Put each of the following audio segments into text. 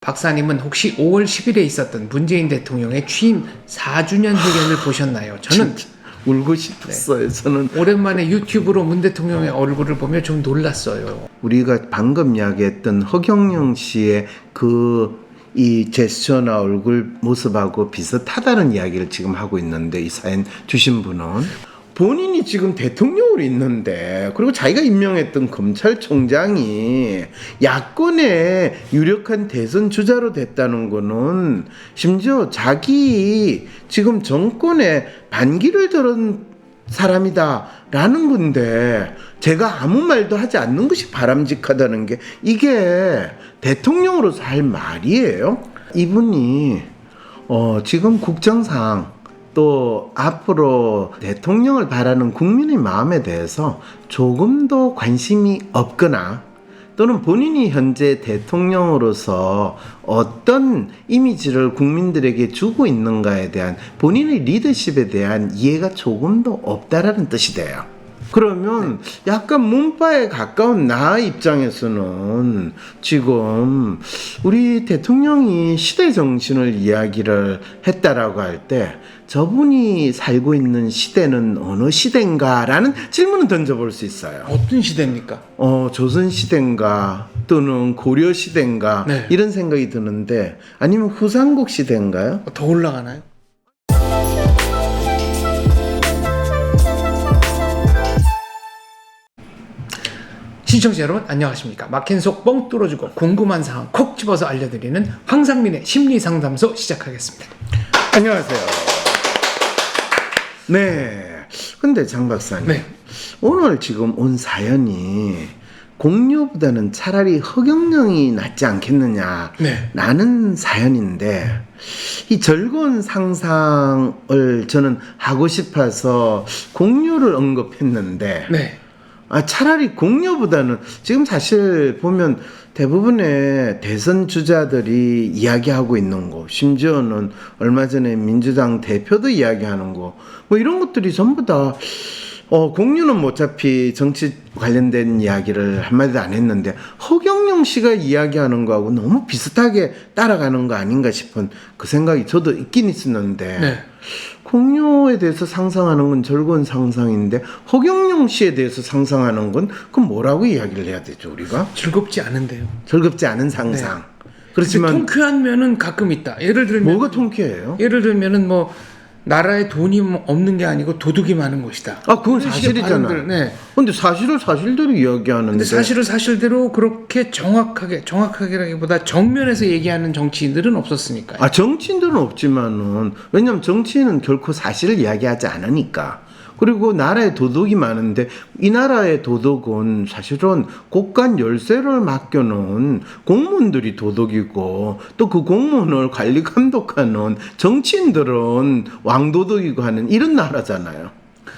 박사님은 혹시 5월 10일에 있었던 문재인 대통령의 취임 4주년 회견을 보셨나요? 저는 울고 싶었어요. 저는 오랜만에 유튜브로 문 대통령의 얼굴을 보며 좀 놀랐어요. 우리가 방금 이야기했던 허경영 씨의 그 이 제스처나 얼굴 모습하고 비슷하다는 이야기를 지금 하고 있는데 이 사연 주신 분은 본인이 지금 대통령으로 있는데 그리고 자기가 임명했던 검찰총장이 야권의 유력한 대선 주자로 됐다는 거는 심지어 자기 지금 정권에 반기를 들은 사람이다라는 건데 제가 아무 말도 하지 않는 것이 바람직하다는 게 이게 대통령으로서 할 말이에요. 이분이 어 지금 국정상 또 앞으로 대통령을 바라는 국민의 마음에 대해서 조금도 관심이 없거나 또는 본인이 현재 대통령으로서 어떤 이미지를 국민들에게 주고 있는가에 대한 본인의 리더십에 대한 이해가 조금도 없다라는 뜻이 돼요. 그러면 약간 문파에 가까운 나 입장에서는 지금 우리 대통령이 시대 정신을 이야기를 했다라고 할 때 저분이 살고 있는 시대는 어느 시대인가라는 질문을 던져볼 수 있어요. 어떤 시대입니까? 어, 조선 시대인가 또는 고려 시대인가 네. 이런 생각이 드는데 아니면 후삼국 시대인가요? 더 올라가나요? 시청자 여러분 안녕하십니까 막힌 속 뻥 뚫어주고 궁금한 사항 콕 집어서 알려드리는 황상민의 심리상담소 시작하겠습니다 안녕하세요. 네. 근데 장 박사님. 네. 오늘 지금 온 사연이 공유보다는 차라리 허경영이 낫지 않겠느냐. 네. 라는 사연인데 이 즐거운 상상을 저는 하고 싶어서 공유를 언급했는데 네. 아, 차라리 공유보다는 지금 사실 보면 대부분의 대선 주자들이 이야기하고 있는 거, 심지어는 얼마 전에 민주당 대표도 이야기하는 거, 뭐 이런 것들이 전부 다, 어, 공유는 뭐 어차피 정치 관련된 이야기를 한마디도 안 했는데, 허경영 씨가 이야기하는 거하고 너무 비슷하게 따라가는 거 아닌가 싶은 그 생각이 저도 있긴 있었는데, 네. 공유에 대해서 상상하는 건 즐거운 상상인데 허경영 씨에 대해서 상상하는 건 그럼 뭐라고 이야기를 해야 되죠 우리가 즐겁지 않은데요 즐겁지 않은 상상 네. 그렇지만 통쾌한 면은 가끔 있다 예를 들면 뭐가 통쾌해요? 예를 들면은 뭐 나라에 돈이 없는 게 아니고 도둑이 많은 것이다 아 그건 사실이잖아. 네. 근데 사실을 사실대로 이야기하는데 근데 사실을 사실대로 그렇게 정확하게 정확하게라기보다 정면에서 얘기하는 정치인들은 없었으니까요. 아 정치인들은 없지만은 왜냐면 정치인은 결코 사실을 이야기하지 않으니까. 그리고 나라에 도덕이 많은데 이 나라의 도덕은 사실은 국간 열쇠를 맡겨놓은 공무원들이 도덕이고 또 그 공무원을 관리 감독하는 정치인들은 왕도덕이고 하는 이런 나라잖아요.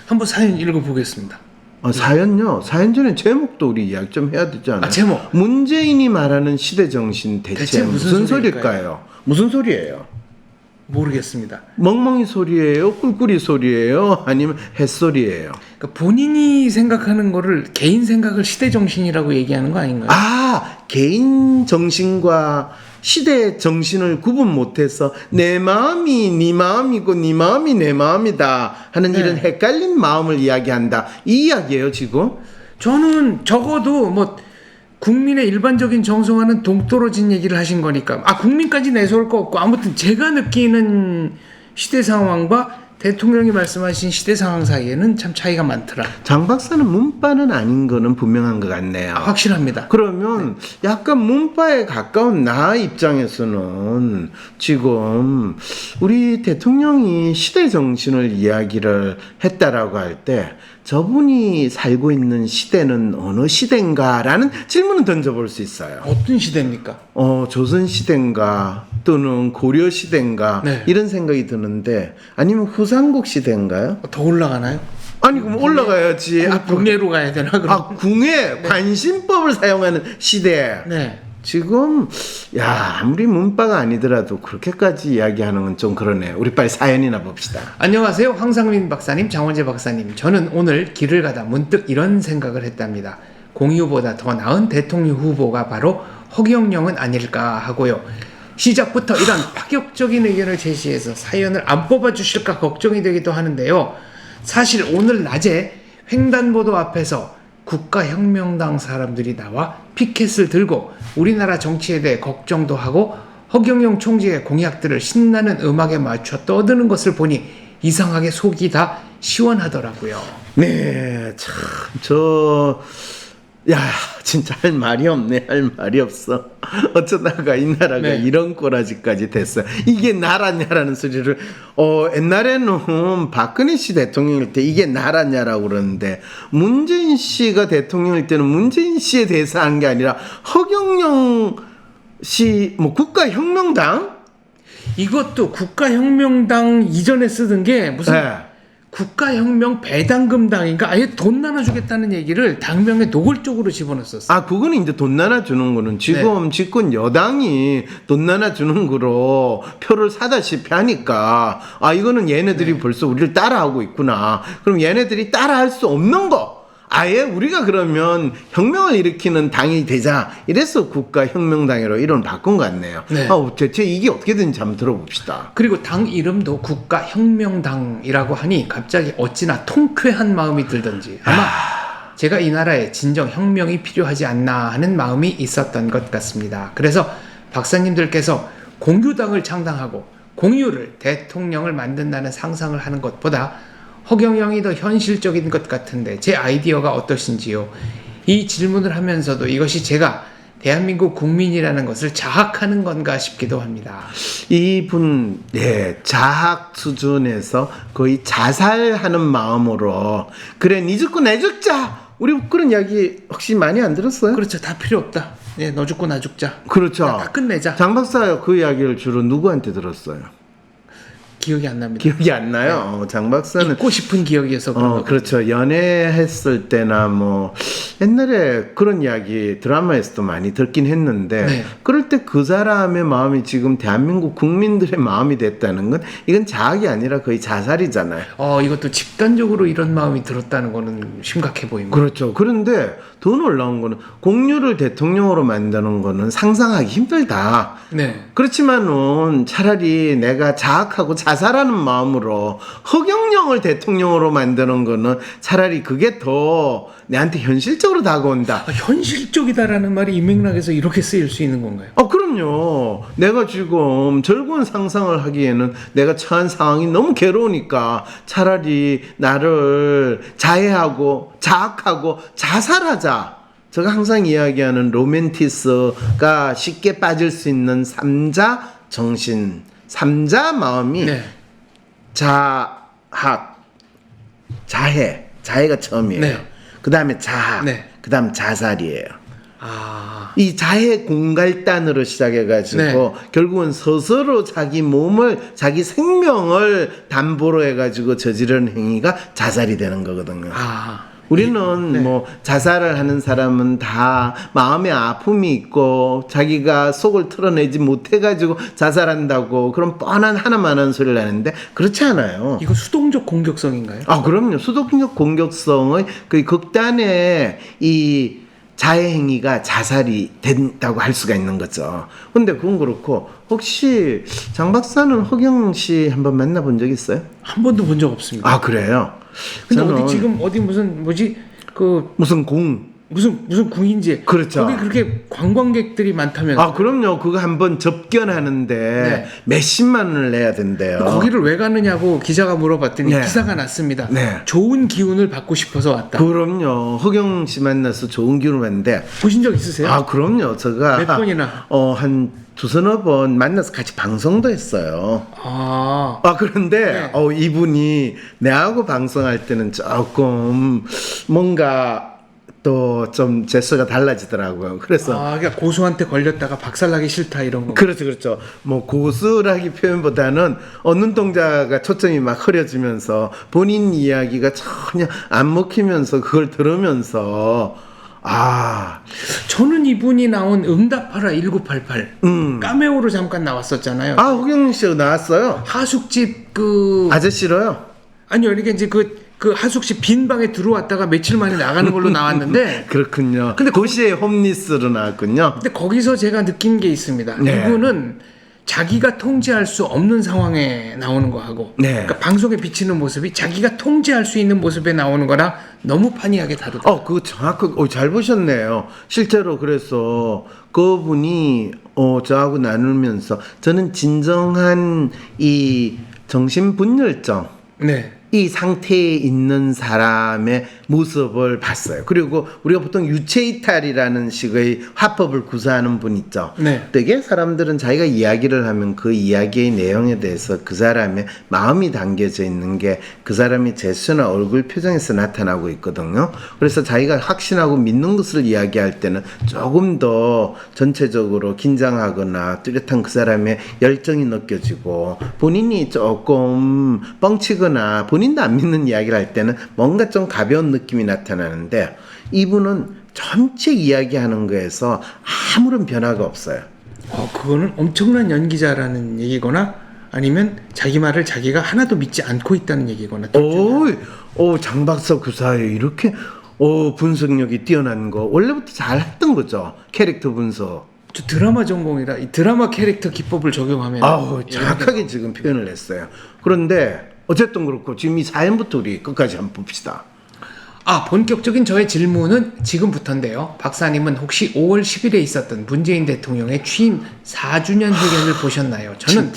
한번 사연 읽어보겠습니다. 아, 사연요. 사연 전에 제목도 우리 이야기 좀 해야 되지 않아요? 아, 제목. 문재인이 말하는 시대 정신 대체, 대체 무슨 무슨, 소리일까요? 소리일까요? 무슨 소리예요? 모르겠습니다. 멍멍이 소리예요? 꿀꿀이 소리예요? 아니면 햇소리예요? 그러니까 본인이 생각하는 거를 개인 생각을 시대 정신이라고 얘기하는 거 아닌가요? 아, 개인 정신과 시대 정신을 구분 못해서 내 마음이 네 마음이고 네 마음이 내 마음이다 하는 네. 이런 헷갈린 마음을 이야기한다. 이 이야기예요, 지금? 저는 적어도 뭐 국민의 일반적인 정서와는 동떨어진 얘기를 하신 거니까 아 국민까지 내세울 거 없고 아무튼 제가 느끼는 시대 상황과 대통령이 말씀하신 시대 상황 사이에는 참 차이가 많더라. 장 박사는 문바는 아닌 거는 분명한 것 같네요. 아, 확실합니다. 그러면 약간 문파에 가까운 나 입장에서는 지금 우리 대통령이 시대 정신을 이야기를 했다라고 할 때 저분이 살고 있는 시대는 어느 시대인가라는 질문을 던져볼 수 있어요. 어떤 시대입니까? 어, 조선 시대인가 또는 고려 시대인가 네. 이런 생각이 드는데 아니면 후삼국 시대인가요? 더 올라가나요? 아니 그럼 올라가야지. 아, 국내로 가야 되나 그럼? 아, 궁예 관심법을 사용하는 시대. 네. 지금 야 아무리 문바가 아니더라도 그렇게까지 이야기하는 건 좀 그러네요. 우리 빨리 사연이나 봅시다. 안녕하세요. 황상민 박사님, 장원재 박사님. 저는 오늘 길을 가다 문득 이런 생각을 했답니다. 공유보다 더 나은 대통령 후보가 바로 허경영은 아닐까 하고요. 시작부터 이런 파격적인 의견을 제시해서 사연을 안 뽑아주실까 걱정이 되기도 하는데요. 사실 오늘 낮에 횡단보도 앞에서 국가혁명당 사람들이 나와 피켓을 들고 우리나라 정치에 대해 걱정도 하고 허경영 총재의 공약들을 신나는 음악에 맞춰 떠드는 것을 보니 이상하게 속이 다 시원하더라고요. 네, 참, 저, 야, 진짜 할 말이 없네, 할 말이 없어. 어쩌다가 이 나라가 네. 이런 꼬라지까지 됐어요. 이게 나라냐라는 소리를, 어, 옛날에는 박근혜 씨 대통령일 때 이게 나라냐라고 그러는데, 문재인 씨가 대통령일 때는 문재인 씨에 대해서 한 게 아니라, 허경영 씨, 뭐, 국가혁명당? 이것도 국가혁명당 이전에 쓰던 게 무슨 네. 국가혁명 배당금 당인가 아예 돈 나눠주겠다는 얘기를 당명에 노골적으로 집어넣었었어. 아, 그거는 이제 돈 나눠주는 거는 지금 집권 여당이 돈 나눠주는 거로 표를 사다시피 하니까, 아, 이거는 얘네들이 벌써 우리를 따라하고 있구나. 그럼 얘네들이 따라할 수 없는 거. 아예 우리가 그러면 혁명을 일으키는 당이 되자. 이래서 국가혁명당으로 이름 바꾼 것 같네요. 네. 아, 대체 이게 어떻게든지 한번 들어봅시다. 그리고 당 이름도 국가혁명당이라고 하니 갑자기 어찌나 통쾌한 마음이 들던지 아마 제가 이 나라에 진정 혁명이 필요하지 않나 하는 마음이 있었던 것 같습니다. 그래서 박사님들께서 공유당을 창당하고 공유를 대통령을 만든다는 상상을 하는 것보다 허경영이 더 현실적인 것 같은데 제 아이디어가 어떠신지요? 이 질문을 하면서도 이것이 제가 대한민국 국민이라는 것을 자학하는 건가 싶기도 합니다. 이분, 네, 자학 수준에서 거의 자살하는 마음으로, 그래, 니 죽고 내 죽자! 우리 그런 이야기 혹시 많이 안 들었어요? 그렇죠. 다 필요 없다. 예, 너 죽고 나 죽자. 그렇죠. 다 끝내자. 장 박사 그 이야기를 주로 누구한테 들었어요? 기억이 안 납니다. 기억이 안 나요. 어, 장 박사는 잊고 싶은 기억이어서 그런 어, 거. 그렇죠. 연애했을 때나 뭐 옛날에 그런 이야기 드라마에서도 많이 듣긴 했는데 네. 그럴 때 그 사람의 마음이 지금 대한민국 국민들의 마음이 됐다는 건 이건 자학이 아니라 거의 자살이잖아요. 어, 이것도 집단적으로 이런 마음이 들었다는 거는 심각해 보입니다. 그렇죠. 그런데 더 놀라운 거는 공유를 대통령으로 만드는 거는 상상하기 힘들다. 네. 그렇지만은 차라리 내가 자학하고 자 살하는 마음으로 허경영을 대통령으로 만드는 거는 차라리 그게 더 내한테 현실적으로 다가온다. 아, 현실적이다라는 말이 이 맥락에서 이렇게 쓰일 수 있는 건가요? 어, 그럼요. 내가 지금 즐거운 상상을 하기에는 내가 처한 상황이 너무 괴로우니까 차라리 나를 자해하고 자학하고 자살하자. 제가 항상 이야기하는 로맨티스가 쉽게 빠질 수 있는 삼자 정신, 삼자 마음이 네. 자학, 자해, 자해가 처음이에요. 네. 그 다음에 자학, 네. 그 다음 자살이에요. 아, 이 자해 공갈단으로 시작해가지고 네. 결국은 스스로 자기 몸을 자기 생명을 담보로 해가지고 저지르는 행위가 자살이 되는 거거든요. 아, 우리는 네. 뭐 자살을 하는 사람은 다 마음에 아픔이 있고 자기가 속을 털어내지 못해가지고 자살한다고 그런 뻔한 하나만한 소리를 하는데 그렇지 않아요. 이거 수동적 공격성인가요? 아 그럼요 수도적 공격성의 그 극단의 이 자해 행위가 자살이 된다고 할 수가 있는 거죠. 근데 그건 그렇고 혹시 장 박사는 허경 씨 한번 만나본 적 있어요? 한 번도 본 적 없습니다. 아 그래요? 근데 저는 어디 지금 어디 무슨 뭐지 그 무슨 공 무슨 무슨 궁인지 그렇죠. 거기 그렇게 관광객들이 많다면 아 그럼요 그거 한번 접견하는데 네. 몇십만 원을 내야 된대요. 거기를 왜 가느냐고 기자가 물어봤더니 네. 기사가 났습니다. 네. 좋은 기운을 받고 싶어서 왔다. 그럼요 허경 씨 만나서 좋은 기운을 받는데 보신 적 있으세요? 아 그럼요 제가 몇 번이나? 어한 두 서너 번 만나서 같이 방송도 했어요. 아, 아 그런데 네. 어, 이분이 내하고 방송할 때는 조금 뭔가 또 좀 제스가 달라지더라고요. 그래서 아, 그러니까 고수한테 걸렸다가 박살나기 싫다 이런 거. 그렇죠, 그렇죠. 뭐 고수라기 표현보다는 어, 눈동자가 초점이 막 흐려지면서 본인 이야기가 전혀 안 먹히면서 그걸 들으면서 아, 저는 이분이 나온 응답하라 1988 음, 까메오로 잠깐 나왔었잖아요. 아 호경 씨 나왔어요. 하숙집 그 아저씨로요. 아니요, 이게 이제 그, 그 하숙집 빈 방에 들어왔다가 며칠 만에 나가는 걸로 나왔는데 그렇군요. 근데 고시의 홈리스로 나왔군요. 근데 거기서 제가 느낀 게 있습니다. 네. 이분은 자기가 통제할 수 없는 상황에 나오는 거하고 네. 그러니까 방송에 비치는 모습이 자기가 통제할 수 있는 모습에 나오는 거랑 너무 판이하게 다르다. 어, 그거 정확하게 어, 잘 보셨네요. 실제로 그래서 그분이 어, 저하고 나누면서 저는 진정한 이 정신분열증 네. 이 상태에 있는 사람의 모습을 봤어요. 그리고 우리가 보통 유체 이탈이라는 식의 화법을 구사하는 분 있죠. 네. 되게 사람들은 자기가 이야기를 하면 그 이야기의 내용에 대해서 그 사람의 마음이 담겨져 있는 게 그 사람의 제스처나 얼굴 표정에서 나타나고 있거든요. 그래서 자기가 확신하고 믿는 것을 이야기할 때는 조금 더 전체적으로 긴장하거나 뚜렷한 그 사람의 열정이 느껴지고 본인이 조금 뻥치거나 본인도 안 믿는 이야기를 할 때는 뭔가 좀 가벼운 느낌 이 나타나는데 이분은 전체 이야기하는 거에서 아무런 변화가 없어요. 어, 그거는 엄청난 연기자라는 얘기거나 아니면 자기 말을 자기가 하나도 믿지 않고 있다는 얘기거나 오, 오 장박사 구사에 이렇게 오 분석력이 뛰어난 거 원래부터 잘 했던 거죠 캐릭터 분석. 저 드라마 전공이라 이 드라마 캐릭터 기법을 적용하면 아우 정확하게 지금 표현을 했어요. 그런데 어쨌든 그렇고 지금 이 사연부터 우리 끝까지 한번 봅시다. 아, 본격적인 저의 질문은 지금부터인데요. 박사님은 혹시 5월 10일에 있었던 문재인 대통령의 취임 4주년 회견을 보셨나요? 저는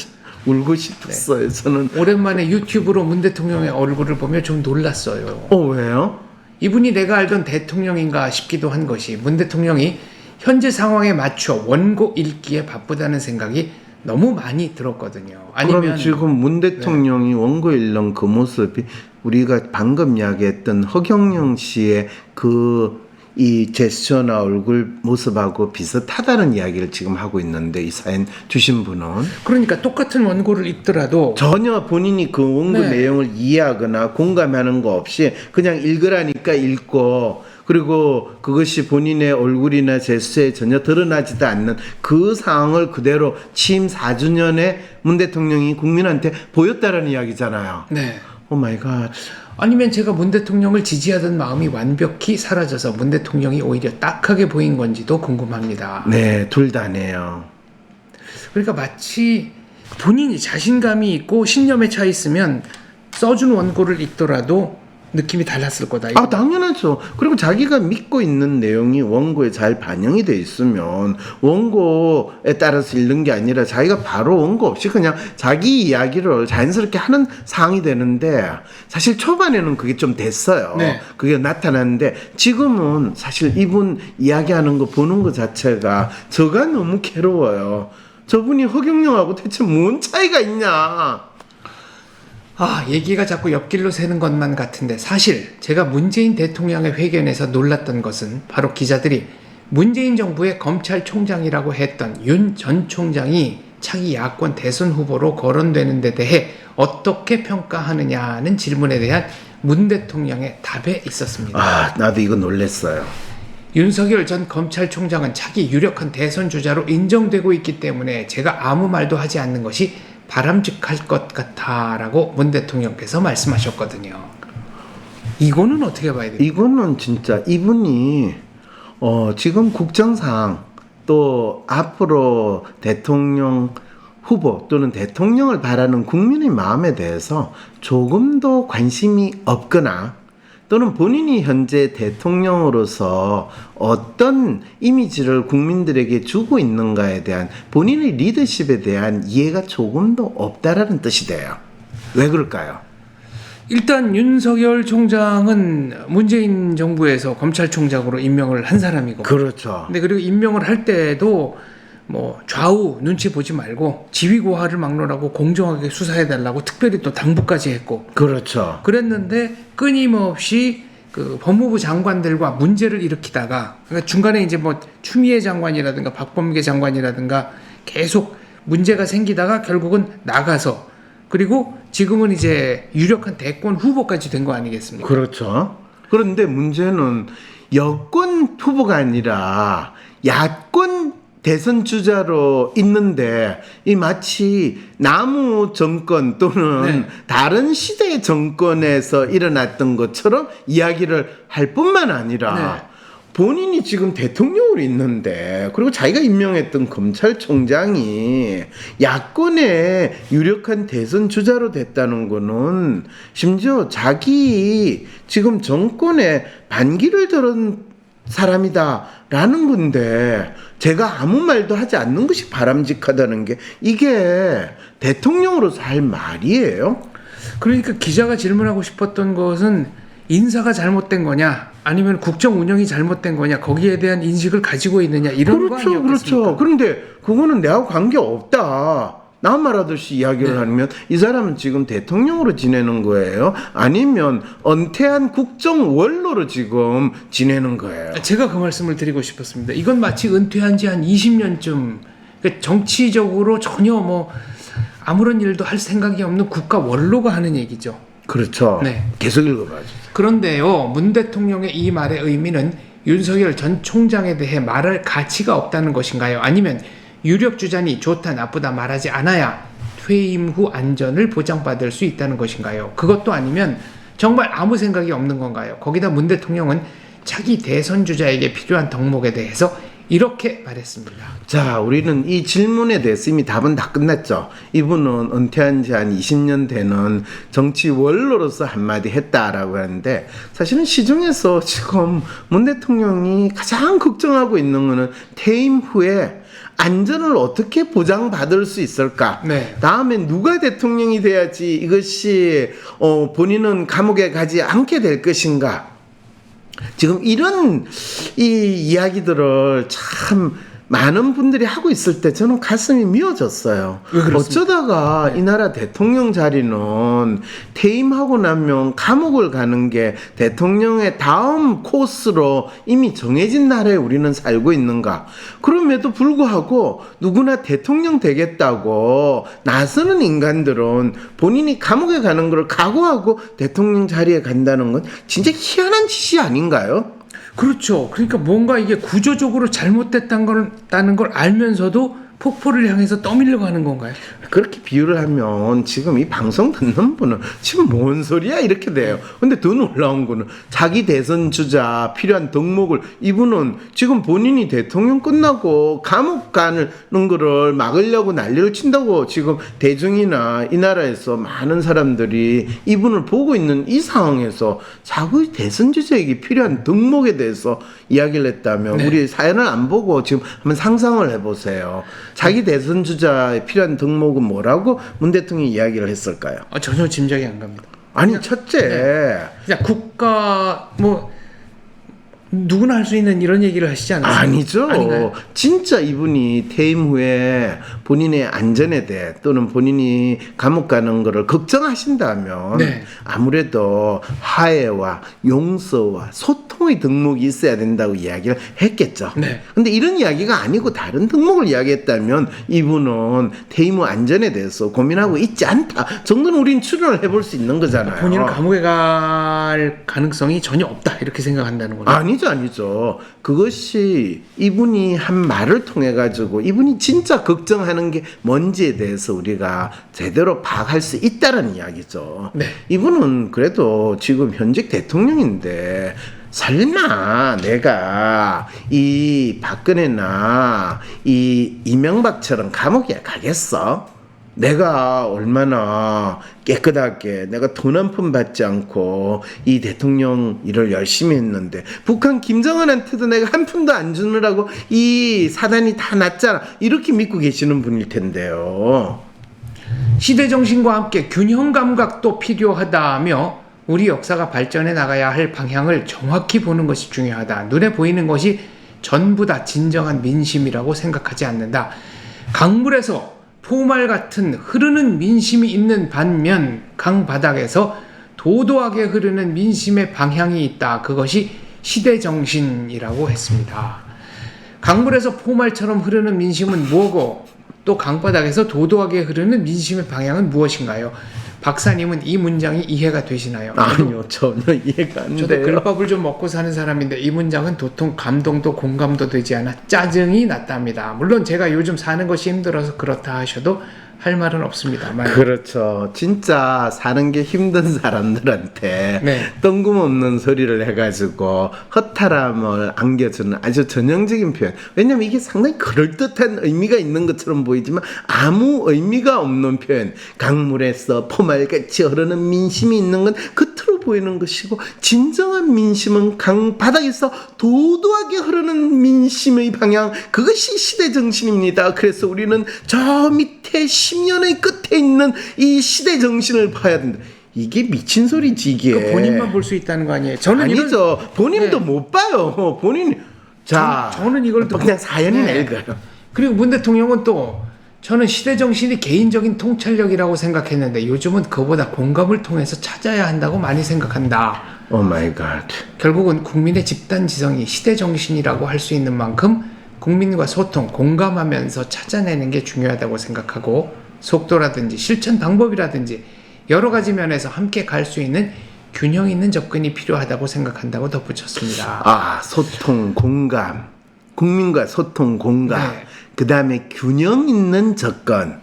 울고 싶었어요. 저는 오랜만에 유튜브로 문 대통령의 얼굴을 보며 좀 놀랐어요. 어 왜요? 이분이 내가 알던 대통령인가 싶기도 한 것이 문 대통령이 현재 상황에 맞춰 원고 읽기에 바쁘다는 생각이 너무 많이 들었거든요. 아니면 네. 그럼 지금 문 대통령이 원고 읽는 그 모습이 우리가 방금 이야기했던 허경영 씨의 그 이 제스처나 얼굴 모습하고 비슷하다는 이야기를 지금 하고 있는데 이 사연 주신 분은 그러니까 똑같은 원고를 읽더라도 전혀 본인이 그 원고 네. 내용을 이해하거나 공감하는 거 없이 그냥 읽으라니까 읽고 그리고 그것이 본인의 얼굴이나 제스처에 전혀 드러나지도 않는 그 상황을 그대로 취임 4주년에 문 대통령이 국민한테 보였다라는 이야기잖아요. 네. 오 마이 갓. 아니면 제가 문 대통령을 지지하던 마음이 완벽히 사라져서 문 대통령이 오히려 딱하게 보인 건지도 궁금합니다. 네, 둘 다네요. 그러니까 마치 본인이 자신감이 있고 신념에 차 있으면 써준 원고를 읽더라도 느낌이 달랐을 거다. 아, 당연하죠. 그리고 자기가 믿고 있는 내용이 원고에 잘 반영이 돼 있으면 원고에 따라서 읽는 게 아니라 자기가 바로 원고 없이 그냥 자기 이야기를 자연스럽게 하는 상황이 되는데 사실 초반에는 그게 좀 됐어요. 네. 그게 나타났는데 지금은 사실 이분 이야기하는 거 보는 것 자체가 저가 너무 괴로워요. 저분이 허경영하고 대체 뭔 차이가 있냐? 아, 얘기가 자꾸 옆길로 새는 것만 같은데 사실 제가 문재인 대통령의 회견에서 놀랐던 것은 바로 기자들이 문재인 정부의 검찰총장이라고 했던 윤 전 총장이 차기 야권 대선 후보로 거론되는 데 대해 어떻게 평가하느냐는 질문에 대한 문 대통령의 답에 있었습니다. 아, 나도 이거 놀랬어요. 윤석열 전 검찰총장은 차기 유력한 대선 주자로 인정되고 있기 때문에 제가 아무 말도 하지 않는 것이 바람직할 것 같아라고 문 대통령께서 말씀하셨거든요. 이거는 어떻게 봐야 돼요? 이거는 진짜 이분이 어 지금 국정상 또 앞으로 대통령 후보 또는 대통령을 바라는 국민의 마음에 대해서 조금 더 관심이 없거나 또는 본인이 현재 대통령으로서 어떤 이미지를 국민들에게 주고 있는가에 대한 본인의 리더십에 대한 이해가 조금 더 없다라는 뜻이 돼요. 왜 그럴까요? 일단 윤석열 총장은 문재인 정부에서 검찰총장으로 임명을 한 사람이고 그렇죠. 근데 그리고 임명을 할 때도 뭐 좌우 눈치 보지 말고 지위고하를 막론하고 공정하게 수사해 달라고 특별히 또 당부까지 했고 그렇죠. 그랬는데 끊임없이 그 법무부 장관들과 문제를 일으키다가 그러니까 중간에 이제 뭐 추미애 장관이라든가 박범계 장관이라든가 계속 문제가 생기다가 결국은 나가서 그리고 지금은 이제 유력한 대권 후보까지 된 거 아니겠습니까? 그렇죠. 그런데 문제는 여권 후보가 아니라 야권 대선 주자로 있는데 이 마치 나무 정권 또는 네. 다른 시대의 정권에서 일어났던 것처럼 이야기를 할 뿐만 아니라 네. 본인이 지금 대통령으로 있는데 그리고 자기가 임명했던 검찰총장이 야권의 유력한 대선 주자로 됐다는 거는 심지어 자기 지금 정권에 반기를 들은 사람이다 라는 건데 제가 아무 말도 하지 않는 것이 바람직하다는 게 이게 대통령으로서 할 말이에요? 그러니까 기자가 질문하고 싶었던 것은 인사가 잘못된 거냐 아니면 국정 운영이 잘못된 거냐 거기에 대한 인식을 가지고 있느냐 이런 거 그렇죠, 아니었겠습니까? 그렇죠. 그런데 그거는 내하고 관계 없다. 나 말하듯이 이야기를 네. 하면 이 사람은 지금 대통령으로 지내는 거예요? 아니면 은퇴한 국정 원로로 지금 지내는 거예요? 제가 그 말씀을 드리고 싶었습니다. 이건 마치 은퇴한 지 한 20년쯤 그러니까 정치적으로 전혀 뭐 아무런 일도 할 생각이 없는 국가 원로가 하는 얘기죠. 그렇죠. 네. 계속 읽어봐 주세요. 그런데요, 문 대통령의 이 말의 의미는 윤석열 전 총장에 대해 말할 가치가 없다는 것인가요? 아니면 유력 주자니 좋다 나쁘다 말하지 않아야 퇴임 후 안전을 보장받을 수 있다는 것인가요? 그것도 아니면 정말 아무 생각이 없는 건가요? 거기다 문 대통령은 차기 대선 주자에게 필요한 덕목에 대해서 이렇게 말했습니다. 자, 우리는 이 질문에 대해서 이미 답은 다 끝났죠. 이분은 은퇴한 지 한 20년 되는 정치 원로로서 한마디 했다라고 하는데 사실은 시중에서 지금 문 대통령이 가장 걱정하고 있는 거는 퇴임 후에 안전을 어떻게 보장받을 수 있을까? 네. 다음에 누가 대통령이 돼야지 이것이 어, 본인은 감옥에 가지 않게 될 것인가? 지금 이런 이 이야기들을 참 많은 분들이 하고 있을 때 저는 가슴이 미어졌어요. 어쩌다가 이 나라 대통령 자리는 퇴임하고 나면 감옥을 가는 게 대통령의 다음 코스로 이미 정해진 나라에 우리는 살고 있는가? 그럼에도 불구하고 누구나 대통령 되겠다고 나서는 인간들은 본인이 감옥에 가는 걸 각오하고 대통령 자리에 간다는 건 진짜 희한한 짓이 아닌가요? 그렇죠. 그러니까 뭔가 이게 구조적으로 잘못됐다는 걸, 알면서도 폭포를 향해서 떠밀려 가는 건가요? 그렇게 비유를 하면 지금 이 방송 듣는 분은 지금 뭔 소리야 이렇게 돼요. 근데 더 놀라운 거는 자기 대선 주자 필요한 덕목을 이분은 지금 본인이 대통령 끝나고 감옥 가는 거를 막으려고 난리를 친다고 지금 대중이나 이 나라에서 많은 사람들이 이분을 보고 있는 이 상황에서 자기 대선 주자에게 필요한 덕목에 대해서 이야기를 했다면 네. 우리 사연을 안 보고 지금 한번 상상을 해보세요. 자기 대선 주자에 필요한 덕목은 뭐라고 문 대통령이 이야기를 했을까요? 아, 전혀 짐작이 안 갑니다. 아니 첫째 그냥 국가 뭐 누구나 할 수 있는 이런 얘기를 하시지 않았어요? 아니죠. 아닌가요? 진짜 이분이 퇴임 후에 본인의 안전에 대해 또는 본인이 감옥 가는 거를 걱정하신다면 네. 아무래도 화해와 용서와 소통의 덕목이 있어야 된다고 이야기를 했겠죠. 네. 근데 이런 이야기가 아니고 다른 덕목을 이야기했다면 이분은 퇴임 후 안전에 대해서 고민하고 있지 않다 정도는 우린 추론을 해볼 수 있는 거잖아요. 본인은 감옥에 갈 가능성이 전혀 없다 이렇게 생각한다는 거죠. 아니 죠, 아니죠. 그것이 이분이 한 말을 통해 가지고 이분이 진짜 걱정하는 게 뭔지에 대해서 우리가 제대로 파악할 수 있다는 이야기죠. 네. 이분은 그래도 지금 현직 대통령인데 설마 내가 이 박근혜나 이 이명박처럼 감옥에 가겠어? 내가 얼마나 깨끗하게 내가 돈 한 푼 받지 않고 이 대통령 일을 열심히 했는데 북한 김정은한테도 내가 한 푼도 안 주느라고 이 사단이 다 났잖아 이렇게 믿고 계시는 분일 텐데요. 시대 정신과 함께 균형 감각도 필요하다며 우리 역사가 발전해 나가야 할 방향을 정확히 보는 것이 중요하다. 눈에 보이는 것이 전부 다 진정한 민심이라고 생각하지 않는다. 강물에서 포말 같은 흐르는 민심이 있는 반면 강 바닥에서 도도하게 흐르는 민심의 방향이 있다. 그것이 시대 정신이라고 했습니다. 강물에서 포말처럼 흐르는 민심은 뭐고 또 강바닥에서 도도하게 흐르는 민심의 방향은 무엇인가요? 박사님은 이 문장이 이해가 되시나요? 아니요 전혀 이해가 안 저도 돼요. 글밥을 좀 먹고 사는 사람인데 이 문장은 도통 감동도 공감도 되지 않아 짜증이 났답니다. 물론 제가 요즘 사는 것이 힘들어서 그렇다 하셔도 할 말은 없습니다만. 그렇죠. 진짜 사는 게 힘든 사람들한테 네. 뜬금없는 소리를 해가지고 허탈함을 안겨주는 아주 전형적인 표현. 왜냐면 이게 상당히 그럴듯한 의미가 있는 것처럼 보이지만 아무 의미가 없는 표현. 강물에서 포말같이 흐르는 민심이 있는 건 겉으로 보이는 것이고 진정한 민심은 강 바닥에서 도도하게 흐르는 민심의 방향 그것이 시대 정신입니다. 그래서 우리는 저 밑에 10년의 끝에 있는 이 시대 정신을 봐야 된다. 이게 미친 소리지 이게. 그 본인만 볼 수 있다는 거 아니에요? 저는 이런- 아니죠. 본인도 네. 못 봐요. 본인 자 저- 저는 이걸 듣고- 그냥 사연이 네. 낡아요. 그리고 문 대통령은 또 저는 시대 정신이 개인적인 통찰력이라고 생각했는데 요즘은 그보다 공감을 통해서 찾아야 한다고 많이 생각한다. 오 마이 갓. 결국은 국민의 집단 지성이 시대 정신이라고 할 수 있는 만큼 국민과 소통, 공감하면서 찾아내는 게 중요하다고 생각하고 속도라든지 실천 방법이라든지 여러 가지 면에서 함께 갈 수 있는 균형 있는 접근이 필요하다고 생각한다고 덧붙였습니다. 아 소통 공감 국민과 소통 공감 네. 그 다음에 균형 있는 접근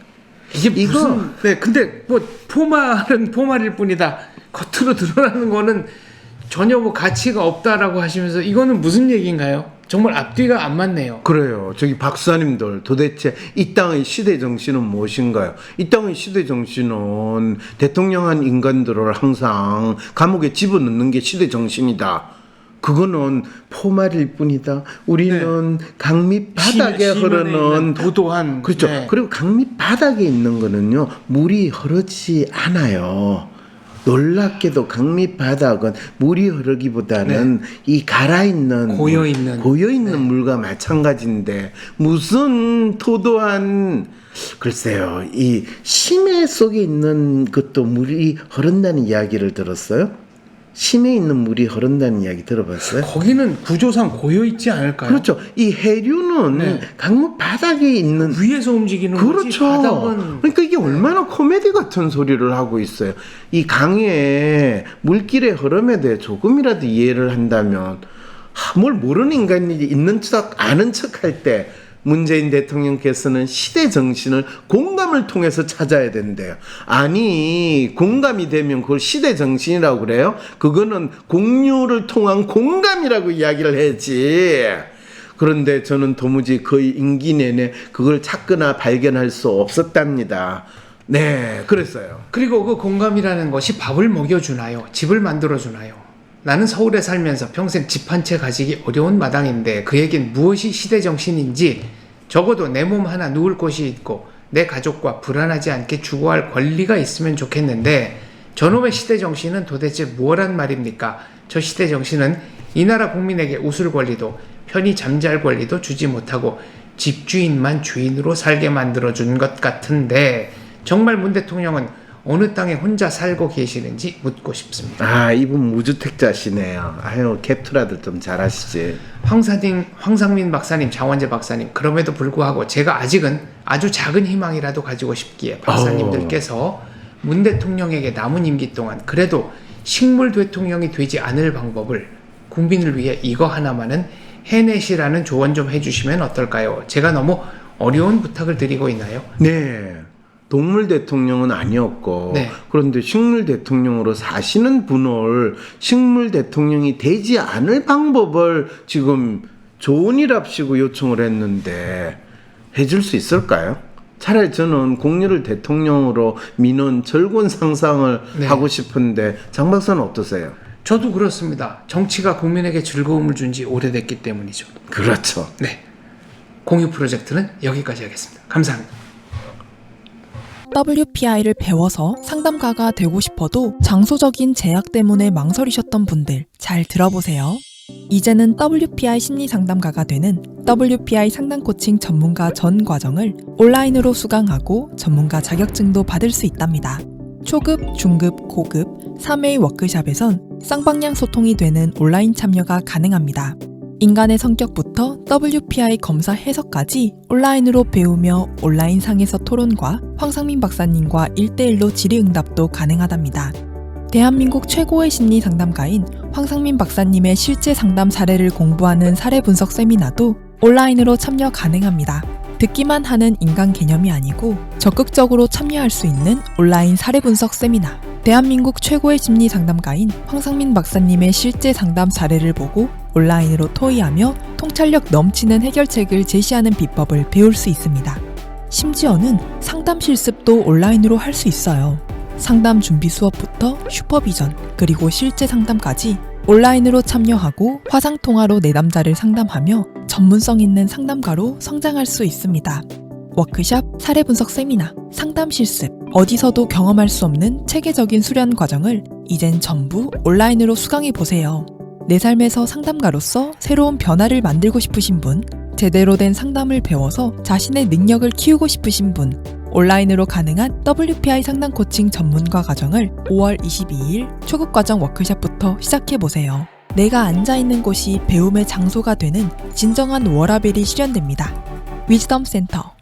이게 이거- 무슨 네 근데 뭐 포말은 포말일 뿐이다 겉으로 드러나는 거는 전혀 뭐 가치가 없다라고 하시면서 이거는 무슨 얘기인가요? 정말 앞뒤가 안 맞네요. 그래요 저기 박사님들 도대체 이 땅의 시대 정신은 무엇인가요 이 땅의 시대 정신은 대통령한 인간들을 항상 감옥에 집어넣는 게 시대 정신이다 그거는 포말일 뿐이다 우리는 강밑 바닥에 흐르는 도도한 그렇죠. 네. 그리고 강밑 바닥에 있는 거는요, 물이 흐르지 않아요. 놀랍게도 강밑 바닥은 물이 흐르기보다는 이 갈아있는 네. 고여 있는. 네. 고여있는 물과 마찬가지인데 무슨 도도한 글쎄요 이 심해 속에 있는 것도 물이 흐른다는 이야기를 들었어요? 심해 있는 물이 흐른다는 이야기 들어봤어요? 거기는 구조상 고여 있지 않을까요? 그렇죠. 이 해류는 네. 강물 바닥에 있는 위에서 움직이는 거지 그렇죠. 바닥은 그러니까 이게 얼마나 코미디 같은 소리를 하고 있어요. 이 강의 물길의 흐름에 대해 조금이라도 이해를 한다면 하, 뭘 모르는 인간이 있는 척 아는 척 할 때 문재인 대통령께서는 시대 정신을 공감을 통해서 찾아야 된대요. 아니 공감이 되면 그걸 시대 정신이라고 그래요? 그거는 공유를 통한 공감이라고 이야기를 해야지. 그런데 저는 도무지 거의 임기 내내 그걸 찾거나 발견할 수 없었답니다. 네, 그랬어요. 그리고 그 공감이라는 것이 밥을 먹여주나요? 집을 만들어주나요? 나는 서울에 살면서 평생 집 한 채 가지기 어려운 마당인데 그에겐 무엇이 시대 정신인지 적어도 내 몸 하나 누울 곳이 있고 내 가족과 불안하지 않게 주거할 권리가 있으면 좋겠는데 저놈의 시대 정신은 도대체 무엇란 말입니까? 저 시대 정신은 이 나라 국민에게 웃을 권리도 편히 잠잘 권리도 주지 못하고 집주인만 주인으로 살게 만들어준 것 같은데 정말 문 대통령은 어느 땅에 혼자 살고 계시는지 묻고 싶습니다. 아, 이분 무주택자시네요. 아유, 캡투라도 좀 잘하시지. 황사딩, 황상민 박사님, 장원재 박사님, 그럼에도 불구하고 제가 아직은 아주 작은 희망이라도 가지고 싶기에 박사님들께서 문 대통령에게 남은 임기 동안 그래도 식물 대통령이 되지 않을 방법을 국민을 위해 이거 하나만은 해내시라는 조언 좀 해주시면 어떨까요? 제가 너무 어려운 부탁을 드리고 있나요? 네. 동물 대통령은 아니었고 네. 그런데 식물 대통령으로 사시는 분을 식물 대통령이 되지 않을 방법을 지금 조언이랍시고 요청을 했는데 해줄 수 있을까요? 차라리 저는 공유를 대통령으로 미는 절곤 상상을 네. 하고 싶은데 장 박사는 어떠세요? 저도 그렇습니다. 정치가 국민에게 즐거움을 준 지 오래됐기 때문이죠. 그렇죠. 네. 공유 프로젝트는 여기까지 하겠습니다. 감사합니다. WPI를 배워서 상담가가 되고 싶어도 장소적인 제약 때문에 망설이셨던 분들 잘 들어보세요. 이제는 WPI 심리 상담가가 되는 WPI 상담 코칭 전문가 전 과정을 온라인으로 수강하고 전문가 자격증도 받을 수 있답니다. 초급, 중급, 고급 3회 워크샵에선 쌍방향 소통이 되는 온라인 참여가 가능합니다. 인간의 성격부터 WPI 검사 해석까지 온라인으로 배우며 온라인 상에서 토론과 황상민 박사님과 1대1로 질의응답도 가능하답니다. 대한민국 최고의 심리 상담가인 황상민 박사님의 실제 상담 사례를 공부하는 사례 분석 세미나도 온라인으로 참여 가능합니다. 듣기만 하는 인간 개념이 아니고 적극적으로 참여할 수 있는 온라인 사례 분석 세미나. 대한민국 최고의 심리 상담가인 황상민 박사님의 실제 상담 사례를 보고 온라인으로 토의하며 통찰력 넘치는 해결책을 제시하는 비법을 배울 수 있습니다. 심지어는 상담 실습도 온라인으로 할 수 있어요. 상담 준비 수업부터 슈퍼비전, 그리고 실제 상담까지 온라인으로 참여하고 화상통화로 내담자를 상담하며 전문성 있는 상담가로 성장할 수 있습니다. 워크샵, 사례 분석 세미나, 상담 실습, 어디서도 경험할 수 없는 체계적인 수련 과정을 이젠 전부 온라인으로 수강해 보세요. 내 삶에서 상담가로서 새로운 변화를 만들고 싶으신 분, 제대로 된 상담을 배워서 자신의 능력을 키우고 싶으신 분, 온라인으로 가능한 WPI 상담 코칭 전문가 과정을 5월 22일 초급 과정 워크샵부터 시작해 보세요. 내가 앉아 있는 곳이 배움의 장소가 되는 진정한 워라벨이 실현됩니다. 위즈덤 센터